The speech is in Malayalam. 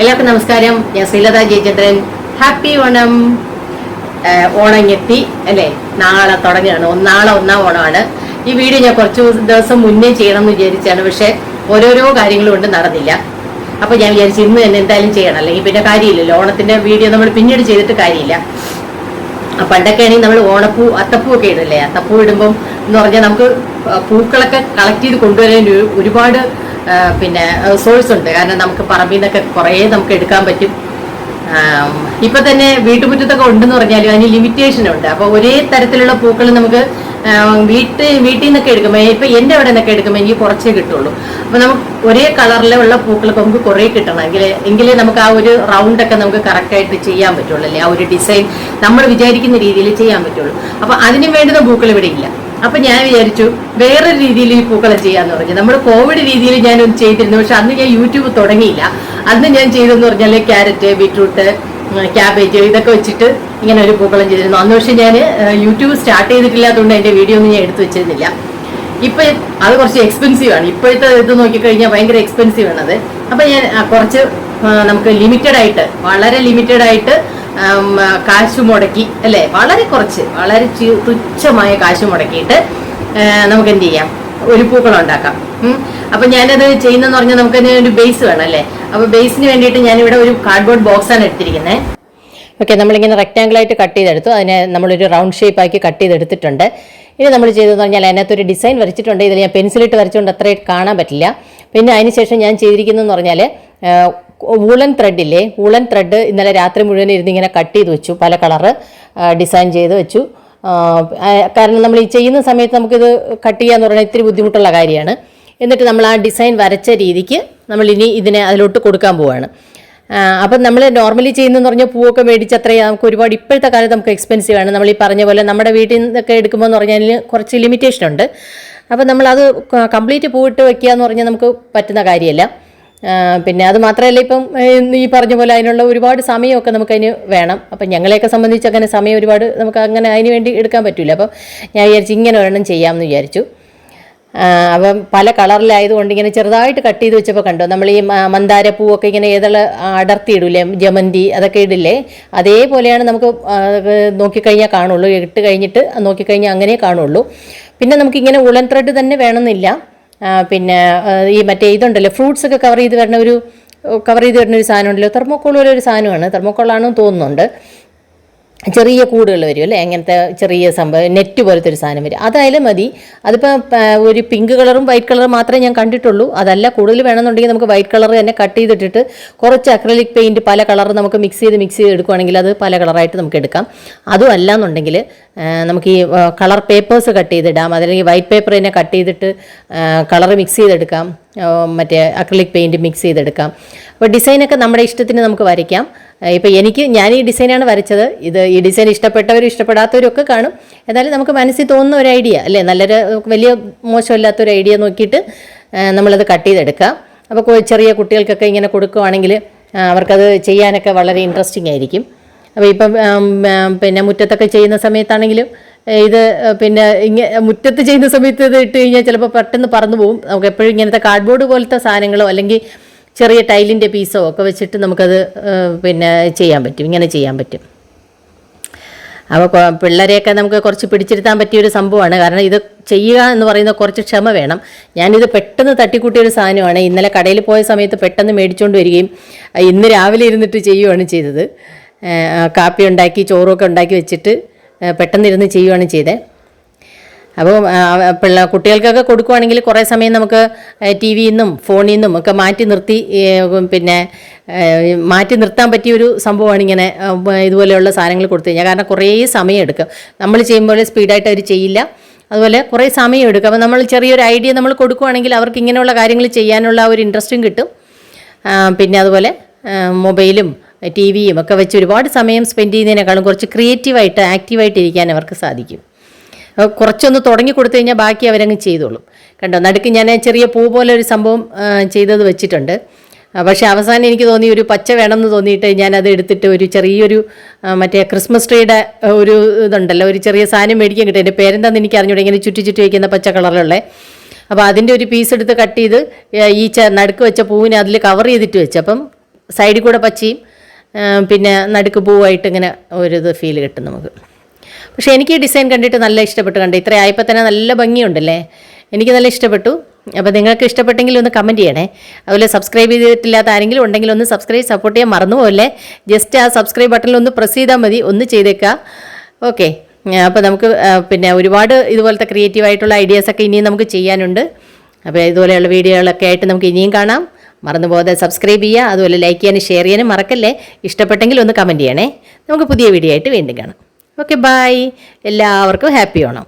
എല്ലാവർക്കും നമസ്കാരം. ഞാൻ ശ്രീലത ജയചന്ദ്രൻ. ഹാപ്പി ഓണം ഓണങ്ങെത്തി അല്ലേ? നാളെ തുടങ്ങുകയാണ്. ഒന്നാളെ നാളെ ഒന്നാം ഓണമാണ്. ഈ വീഡിയോ ഞാൻ കുറച്ച് ദിവസം മുന്നേ ചെയ്യണം എന്ന് വിചാരിച്ചാണ്. പക്ഷെ ഓരോരോ കാര്യങ്ങളും കൊണ്ട് നടന്നില്ല. അപ്പൊ ഞാൻ വിചാരിച്ചു ഇന്ന് തന്നെ എന്തായാലും ചെയ്യണം. അല്ലെങ്കിൽ പിന്നെ കാര്യമില്ലല്ലോ. ഓണത്തിന്റെ വീഡിയോ നമ്മൾ പിന്നീട് ചെയ്തിട്ട് കാര്യമില്ല. പണ്ടൊക്കെ ആണെങ്കിൽ നമ്മൾ ഓണപ്പൂ അത്തപ്പൂ ഒക്കെ ഇടല്ലേ? അത്തപ്പൂ ഇടുമ്പം എന്ന് പറഞ്ഞാൽ നമുക്ക് പൂക്കളൊക്കെ കളക്ട് ചെയ്ത് കൊണ്ടുവരാൻ ഒരുപാട് പിന്നെ സോഴ്സ് ഉണ്ട്. കാരണം നമുക്ക് പറമ്പിൽ നിന്നൊക്കെ കുറേ നമുക്ക് എടുക്കാൻ പറ്റും. ഇപ്പൊ തന്നെ വീട്ടുമുറ്റത്തൊക്കെ ഉണ്ടെന്ന് പറഞ്ഞാലും അതിന് ലിമിറ്റേഷൻ ഉണ്ട്. അപ്പോൾ ഒരേ തരത്തിലുള്ള പൂക്കൾ നമുക്ക് വീട്ട് വീട്ടിൽ നിന്നൊക്കെ എടുക്കുമ്പോൾ ഇപ്പൊ എന്റെ അവിടെ നിന്നൊക്കെ എടുക്കുമ്പോൾ എനിക്ക് കുറച്ചേ കിട്ടുള്ളൂ. അപ്പൊ നമുക്ക് ഒരേ കളറിലുള്ള പൂക്കളൊക്കെ നമുക്ക് കുറേ കിട്ടണം. എങ്കിലേ എങ്കിലേ നമുക്ക് ആ ഒരു റൗണ്ട് ഒക്കെ നമുക്ക് കറക്റ്റ് ആയിട്ട് ചെയ്യാൻ പറ്റുള്ളൂ. അല്ലേ? ആ ഒരു ഡിസൈൻ നമ്മൾ വിചാരിക്കുന്ന രീതിയിൽ ചെയ്യാൻ പറ്റുള്ളൂ. അപ്പൊ അതിന് വേണ്ടുന്ന പൂക്കൾ ഇവിടെ ഇല്ല. അപ്പൊ ഞാൻ വിചാരിച്ചു വേറെ രീതിയിൽ ഈ പൂക്കളം ചെയ്യാന്ന് പറഞ്ഞു. നമ്മൾ കോവിഡ് രീതിയിൽ ഞാൻ ചെയ്തിരുന്നു. പക്ഷെ അന്ന് ഞാൻ യൂട്യൂബ് തുടങ്ങിയില്ല. അന്ന് ഞാൻ ചെയ്തെന്ന് പറഞ്ഞാൽ ക്യാരറ്റ് ബീട്രൂട്ട് ക്യാബേജ് ഇതൊക്കെ വെച്ചിട്ട് ഇങ്ങനെ ഒരു പൂക്കളം ചെയ്തിരുന്നു. അന്ന് പക്ഷെ ഞാൻ യൂട്യൂബ് സ്റ്റാർട്ട് ചെയ്തിട്ടില്ലാത്തതുകൊണ്ട് എന്റെ വീഡിയോ ഒന്നും ഞാൻ എടുത്തു വെച്ചിരുന്നില്ല. ഇപ്പൊ അത് കുറച്ച് എക്സ്പെൻസീവ് ആണ്. ഇപ്പോഴത്തെ ഇത് നോക്കിക്കഴിഞ്ഞാൽ ഭയങ്കര എക്സ്പെൻസീവ് ആണ് അത് അപ്പൊ ഞാൻ കുറച്ച് നമുക്ക് ലിമിറ്റഡ് ആയിട്ട് വളരെ ലിമിറ്റഡ് ആയിട്ട് കാശ് മുടക്കി അല്ലെ? വളരെ കുറച്ച് വളരെ തുച്ഛമായ കാശ് മുടക്കിയിട്ട് നമുക്ക് എന്ത് ചെയ്യാം? ഒരു പൂക്കളം ഉണ്ടാക്കാം. അപ്പൊ ഞാനത് ചെയ്യുന്നതെന്ന് പറഞ്ഞാൽ നമുക്ക് ഒരു ബേസ് വേണം അല്ലേ? അപ്പൊ ബേസിന് വേണ്ടിയിട്ട് ഞാൻ ഇവിടെ ഒരു കാർഡ്ബോർഡ് ബോക്സ് ആണ് എടുത്തിരിക്കുന്നത് ഓക്കെ നമ്മളിങ്ങനെ റെക്റ്റാങ്കിൾ ആയിട്ട് കട്ട് ചെയ്തെടുത്തു. അതിനെ നമ്മളൊരു റൗണ്ട് ഷേപ്പ് ആക്കി കട്ട് ചെയ്തെടുത്തിട്ടുണ്ട്. ഇനി നമ്മൾ ചെയ്തതെന്ന് പറഞ്ഞാൽ അതിനകത്തൊരു ഡിസൈൻ വരച്ചിട്ടുണ്ട്. ഇതിൽ ഞാൻ പെൻസിലിട്ട് വരച്ചുകൊണ്ട് അത്രയും കാണാൻ പറ്റില്ല. പിന്നെ അതിനുശേഷം ഞാൻ ചെയ്തിരിക്കുന്നതെന്ന് പറഞ്ഞാൽ വൂളൻ ത്രെഡില്ലേ? വൂളൻ ത്രെഡ് ഇന്നലെ രാത്രി മുഴുവൻ ഇരുന്ന് ഇങ്ങനെ കട്ട് ചെയ്ത് വെച്ചു. പല കളറ് ഡിസൈൻ ചെയ്ത് വെച്ചു. കാരണം നമ്മൾ ഈ ചെയ്യുന്ന സമയത്ത് നമുക്കിത് കട്ട് ചെയ്യാന്ന് പറഞ്ഞാൽ ഇത്തിരി ബുദ്ധിമുട്ടുള്ള കാര്യമാണ്. എന്നിട്ട് നമ്മൾ ആ ഡിസൈൻ വരച്ച രീതിക്ക് നമ്മൾ ഇനി ഇതിനെ അതിലോട്ട് കൊടുക്കാൻ പോവുകയാണ് അപ്പം നമ്മൾ നോർമലി ചെയ്യുന്നതെന്ന് പറഞ്ഞാൽ പൂവൊക്കെ മേടിച്ച് അത്രയും നമുക്ക് ഒരുപാട് ഇപ്പോഴത്തെ കാലത്ത് നമുക്ക് എക്സ്പെൻസീവ് ആണ്. നമ്മൾ ഈ പറഞ്ഞ പോലെ നമ്മുടെ വീട്ടിൽ നിന്നൊക്കെ എടുക്കുമ്പോൾ എന്ന് പറഞ്ഞാൽ കുറച്ച് ലിമിറ്റേഷൻ ഉണ്ട്. അപ്പം നമ്മളത് കംപ്ലീറ്റ് പൂവിട്ട് വെക്കുക എന്ന് പറഞ്ഞാൽ നമുക്ക് പറ്റുന്ന കാര്യമല്ല. പിന്നെ അത് മാത്രമല്ല ഇപ്പം ഈ പറഞ്ഞ പോലെ അതിനുള്ള ഒരുപാട് സമയമൊക്കെ നമുക്ക് അതിന് വേണം. അപ്പം ഞങ്ങളെയൊക്കെ സംബന്ധിച്ച് അങ്ങനെ സമയം ഒരുപാട് നമുക്ക് അങ്ങനെ അതിന് വേണ്ടി എടുക്കാൻ പറ്റില്ല അപ്പം ഞാൻ വിചാരിച്ചു ഇങ്ങനെ ഒരെണ്ണം ചെയ്യാമെന്ന് വിചാരിച്ചു. അപ്പം പല കളറിലായതുകൊണ്ട് ഇങ്ങനെ ചെറുതായിട്ട് കട്ട് ചെയ്ത് വെച്ചപ്പോൾ കണ്ടോ നമ്മൾ ഈ മന്ദാര പൂവൊക്കെ ഇങ്ങനെ ഏതള അടർത്തി ഇടൂലേ ജമന്തി അതൊക്കെ ഇടില്ലേ അതേപോലെയാണ് നമുക്ക് നോക്കിക്കഴിഞ്ഞാൽ കാണുള്ളൂ ഇട്ട് കഴിഞ്ഞിട്ട് നോക്കിക്കഴിഞ്ഞാൽ അങ്ങനെ കാണുള്ളൂ. പിന്നെ നമുക്കിങ്ങനെ ഉളൻ ത്രെഡ് തന്നെ വേണമെന്നില്ല. പിന്നെ ഈ മറ്റേ ഇതുണ്ടല്ലോ ഫ്രൂട്ട്സ് ഒക്കെ കവർ ചെയ്ത് വരുന്ന ഒരു കവർ ചെയ്ത് വരുന്ന ഒരു സാധനം ഉണ്ടല്ലോ തെർമോക്കോൾ പോലെ ഒരു സാധനമാണ് തെർമോക്കോളാണെന്ന് തോന്നുന്നുണ്ട്. ചെറിയ കൂടുകൾ വരും അല്ലേ? അങ്ങനത്തെ ചെറിയ സംഭവം നെറ്റ് പോലത്തെ ഒരു സാധനം വരും. അതായാലും മതി. അതിപ്പോൾ ഒരു പിങ്ക് കളറും വൈറ്റ് കളറും മാത്രമേ ഞാൻ കണ്ടിട്ടുള്ളൂ. അതല്ല കൂടുതൽ വേണമെന്നുണ്ടെങ്കിൽ നമുക്ക് വൈറ്റ് കളർ തന്നെ കട്ട് ചെയ്തിട്ടിട്ട് കുറച്ച് അക്രലിക് പെയിന്റ് പല കളർ നമുക്ക് മിക്സ് ചെയ്ത് മിക്സ് ചെയ്ത് എടുക്കുകയാണെങ്കിൽ അത് പല കളറായിട്ട് നമുക്ക് എടുക്കാം. അതും അല്ല എന്നുണ്ടെങ്കിൽ നമുക്ക് ഈ കളർ പേപ്പേഴ്സ് കട്ട് ചെയ്തിടാം. അതല്ലെങ്കിൽ വൈറ്റ് പേപ്പർ തന്നെ കട്ട് ചെയ്തിട്ട് കളർ മിക്സ് ചെയ്തെടുക്കാം. മറ്റേ അക്രലിക് പെയിന്റ് മിക്സ് ചെയ്തെടുക്കാം. അപ്പോൾ ഡിസൈനൊക്കെ നമ്മുടെ ഇഷ്ടത്തിന് നമുക്ക് വരയ്ക്കാം. ഇപ്പം എനിക്ക് ഞാൻ ഈ ഡിസൈനാണ് വരച്ചത്. ഇത് ഈ ഡിസൈൻ ഇഷ്ടപ്പെട്ടവരും ഇഷ്ടപ്പെടാത്തവരും ഒക്കെ കാണും. എന്നാലും നമുക്ക് മനസ്സിൽ തോന്നുന്ന ഒരു ഐഡിയ അല്ലേ? നല്ലൊരു വലിയ മോശമില്ലാത്തൊരു ഐഡിയ നോക്കിയിട്ട് നമ്മളത് കട്ട് ചെയ്തെടുക്കാം. അപ്പോൾ ചെറിയ കുട്ടികൾക്കൊക്കെ ഇങ്ങനെ കൊടുക്കുവാണെങ്കിൽ അവർക്കത് ചെയ്യാനൊക്കെ വളരെ ഇൻട്രസ്റ്റിംഗ് ആയിരിക്കും. അപ്പോൾ ഇപ്പം പിന്നെ മുറ്റത്തൊക്കെ ചെയ്യുന്ന സമയത്താണെങ്കിലും ഇത് പിന്നെ ഇങ്ങനെ മുറ്റത്ത് ചെയ്യുന്ന സമയത്ത് ഇത് ഇട്ട് കഴിഞ്ഞാൽ ചിലപ്പോൾ പെട്ടെന്ന് പറന്നു പോകും നമുക്ക് എപ്പോഴും ഇങ്ങനത്തെ കാർഡ്ബോർഡ് പോലത്തെ സാധനങ്ങളോ അല്ലെങ്കിൽ ചെറിയ ടൈലിന്റെ പീസോ ഒക്കെ വെച്ചിട്ട് നമുക്കത് പിന്നെ ചെയ്യാൻ പറ്റും. ഇങ്ങനെ ചെയ്യാൻ പറ്റും. അപ്പോൾ പിള്ളേരെയൊക്കെ നമുക്ക് കുറച്ച് പിടിച്ചിരുത്താൻ പറ്റിയ ഒരു സംഭവമാണ്. കാരണം ഇത് ചെയ്യുക എന്ന് പറയുന്ന കുറച്ച് ക്ഷമ വേണം. ഞാനിത് പെട്ടെന്ന് തട്ടിക്കൂട്ടിയ ഒരു സാധനമാണ്. ഇന്നലെ കടയിൽ പോയ സമയത്ത് പെട്ടെന്ന് മേടിച്ചുകൊണ്ട് വരികയും ഇന്ന് രാവിലെ ഇരുന്നിട്ട് ചെയ്യുകയാണ് ചെയ്തത്. കാപ്പി ഉണ്ടാക്കി ചോറൊക്കെ ഉണ്ടാക്കി വെച്ചിട്ട് പെട്ടെന്നിരുന്ന് ചെയ്യുകയാണ് ചെയ്തത് അപ്പോൾ പിള്ള കുട്ടികൾക്കൊക്കെ കൊടുക്കുവാണെങ്കിൽ കുറേ സമയം നമുക്ക് ടി വിയിൽ നിന്നും ഫോണിൽ നിന്നും ഒക്കെ മാറ്റി നിർത്തി പിന്നെ മാറ്റി നിർത്താൻ പറ്റിയ ഒരു സംഭവമാണ് ഇങ്ങനെ ഇതുപോലെയുള്ള സാധനങ്ങൾ കൊടുത്തു കഴിഞ്ഞാൽ. കാരണം കുറേ സമയം എടുക്കും. നമ്മൾ ചെയ്യുമ്പോൾ സ്പീഡായിട്ട് അവർ ചെയ്യില്ല. അതുപോലെ കുറേ സമയം എടുക്കും. അപ്പോൾ നമ്മൾ ചെറിയൊരു ഐഡിയ നമ്മൾ കൊടുക്കുവാണെങ്കിൽ അവർക്ക് ഇങ്ങനെയുള്ള കാര്യങ്ങൾ ചെയ്യാനുള്ള ഒരു ഇൻട്രസ്റ്റും കിട്ടും. പിന്നെ അതുപോലെ മൊബൈലും ടി വിയും ഒക്കെ വെച്ച് ഒരുപാട് സമയം സ്പെൻഡ് ചെയ്യുന്നതിനേക്കാളും കുറച്ച് ക്രിയേറ്റീവായിട്ട് ആക്റ്റീവായിട്ട് ഇരിക്കാൻ അവർക്ക് സാധിക്കും. കുറച്ചൊന്ന് തുടങ്ങി കൊടുത്തു കഴിഞ്ഞാൽ ബാക്കി അവരങ്ങ് ചെയ്തോളും. കണ്ടോ? നടുക്ക് ഞാൻ ചെറിയ പൂ പോലെ ഒരു സംഭവം ചെയ്തത് വെച്ചിട്ടുണ്ട്. പക്ഷേ അവസാനം എനിക്ക് തോന്നി ഒരു പച്ച വേണമെന്ന് തോന്നിയിട്ട് ഞാനത് എടുത്തിട്ട് ഒരു ചെറിയൊരു മറ്റേ ക്രിസ്മസ് ട്രീയുടെ ഒരു ഇതുണ്ടല്ലോ ഒരു ചെറിയ സാധനം മേടിക്കാൻ കിട്ടും. എന്റെ പേരെന്താണെന്ന് എനിക്ക് അറിഞ്ഞൂടെ ഇങ്ങനെ ചുറ്റി ചുറ്റി വയ്ക്കുന്ന പച്ച കളറിലുള്ള. അപ്പോൾ അതിന്റെ ഒരു പീസ് എടുത്ത് കട്ട് ചെയ്ത് ഈ നടുക്ക് വെച്ച പൂവിനെ അതിൽ കവർ ചെയ്തിട്ട് വെച്ചു. അപ്പം സൈഡിൽ കൂടെ പച്ചയും പിന്നെ നടുക്ക് പൂവായിട്ട് ഇങ്ങനെ ഒരു ഇത് ഫീൽ കിട്ടും നമുക്ക്. പക്ഷേ എനിക്ക് ഈ ഡിസൈൻ കണ്ടിട്ട് നല്ല ഇഷ്ടപ്പെട്ടു കണ്ടു? ഇത്ര ആയപ്പോൾ തന്നെ നല്ല ഭംഗിയുണ്ടല്ലേ? എനിക്ക് നല്ല ഇഷ്ടപ്പെട്ടു. അപ്പോൾ നിങ്ങൾക്ക് ഇഷ്ടപ്പെട്ടെങ്കിൽ ഒന്ന് കമന്റ് ചെയ്യണേ. അതുപോലെ സബ്സ്ക്രൈബ് ചെയ്തിട്ടില്ലാത്ത ആരെങ്കിലും ഉണ്ടെങ്കിൽ ഒന്ന് സബ്സ്ക്രൈബ് സപ്പോർട്ട് ചെയ്യാൻ മറന്നു പോകല്ലേ ജസ്റ്റ് ആ സബ്സ്ക്രൈബ് ബട്ടണിൽ ഒന്ന് പ്രസ് ചെയ്താൽ മതി. ഒന്ന് ചെയ്തേക്കുക ഓക്കെ അപ്പോൾ നമുക്ക് പിന്നെ ഒരുപാട് ഇതുപോലത്തെ ക്രിയേറ്റീവ് ആയിട്ടുള്ള ഐഡിയാസൊക്കെ ഇനിയും നമുക്ക് ചെയ്യാനുണ്ട്. അപ്പോൾ ഇതുപോലെയുള്ള വീഡിയോകളൊക്കെ ആയിട്ട് നമുക്ക് ഇനിയും കാണാം. മറന്നു പോകാതെ സബ്സ്ക്രൈബ് ചെയ്യുക. അതുപോലെ ലൈക്ക് ചെയ്യാനും ഷെയർ ചെയ്യാനും മറക്കല്ലേ? ഇഷ്ടപ്പെട്ടെങ്കിൽ ഒന്ന് കമന്റ് ചെയ്യണേ. നമുക്ക് പുതിയ വീഡിയോ ആയിട്ട് വീണ്ടും കാണാം. ഓക്കെ ബായ് എല്ലാവർക്കും ഹാപ്പി ഓണം